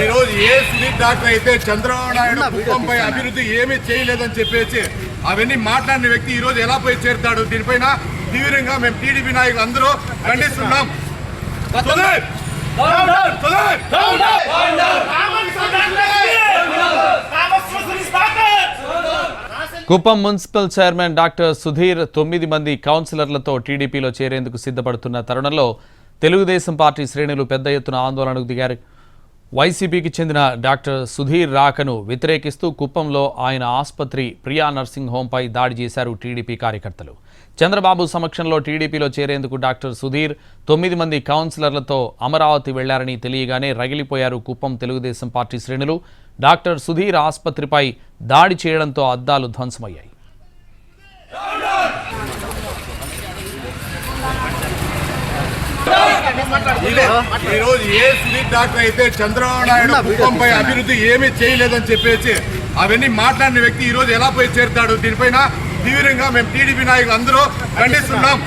ఈ రోజు ఏ సునీల్ డాక్టర్ అయితే చంద్రబాబు నాయుడు కుటుంబంపై అభివృద్ధి ఏమీ చేయలేదని చెప్పేసి అవన్నీ మాట్లాడిన వ్యక్తి ఈ రోజు ఎలా పోయి చేరుతాడు? దీనిపైన తీవ్రంగా మేము టీడీపీ నాయకులు అందరూ ఖండిస్తున్నాం. Kuppam municipal chairman doctor Sudheer తొమ్మిది మంది కౌన్సిలర్లతో టీడీపీలో చేరేందుకు సిద్ధపడుతున్న తరుణంలో తెలుగుదేశం పార్టీ శ్రేణులు పెద్ద ఎత్తున ఆందోళనకు దిగారు. వైసీపీకి చెందిన డాక్టర్ సుధీర్ రాకను వ్యతిరేకిస్తూ కుప్పంలో ఆయన ఆసుపత్రి ప్రియా నర్సింగ్ హోంపై దాడి చేశారు టీడీపీ కార్యకర్తలు. చంద్రబాబు సమక్షంలో టీడీపీలో చేరేందుకు డాక్టర్ సుధీర్ తొమ్మిది మంది కౌన్సిలర్లతో అమరావతి వెళ్ళారని తెలియగానే రగిలిపోయారు కుప్పం తెలుగుదేశం పార్టీ శ్రేణులు. డాక్టర్ సుధీర్ ఆసుపత్రిపై దాడి చేయడంతో అద్దాలు ధ్వంసమయ్యాయి. ఈ రోజు ఏ సునీల్ డాక్టర్ అయితే చంద్రబాబు నాయుడు కుటుంబంపై అభివృద్ధి ఏమీ చేయలేదని చెప్పేసి అవన్నీ మాట్లాడిన వ్యక్తి ఈ రోజు ఎలా పోయి చేరుతాడు? దీనిపైన తీవ్రంగా మేము టీడీపీ నాయకులు అందరూ ఖండిస్తున్నాం.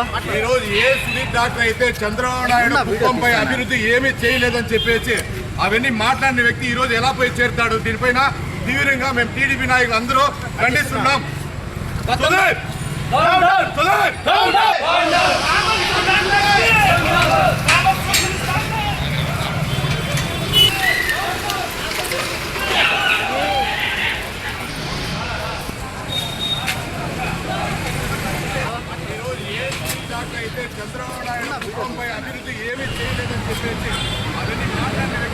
సుధీర్! సుధీర్! రాసలీలు సుధీర్ రాసలీలు సుధీర్ ఈ రోజు ఏ సునీల్ డాక్టర్ అయితే చంద్రబాబు నాయుడు కుటుంబంపై అభివృద్ధి ఏమీ చేయలేదని చెప్పేసి అవన్నీ మాట్లాడిన వ్యక్తి ఈ రోజు ఎలా పోయి చేరుతాడు దీనిపైన తీవ్రంగా మేము టీడీపీ నాయకులు అందరూ ఖండిస్తున్నాం సుధీర్! సుధీర్! ఈ రోజు ఏ సునీల్ డాక్టర్ అయితే చంద్రబాబు నాయుడు అభివృద్ధి ఏమీ చేయలేదని చెప్పేసి అవన్నీ మాట్లాడిన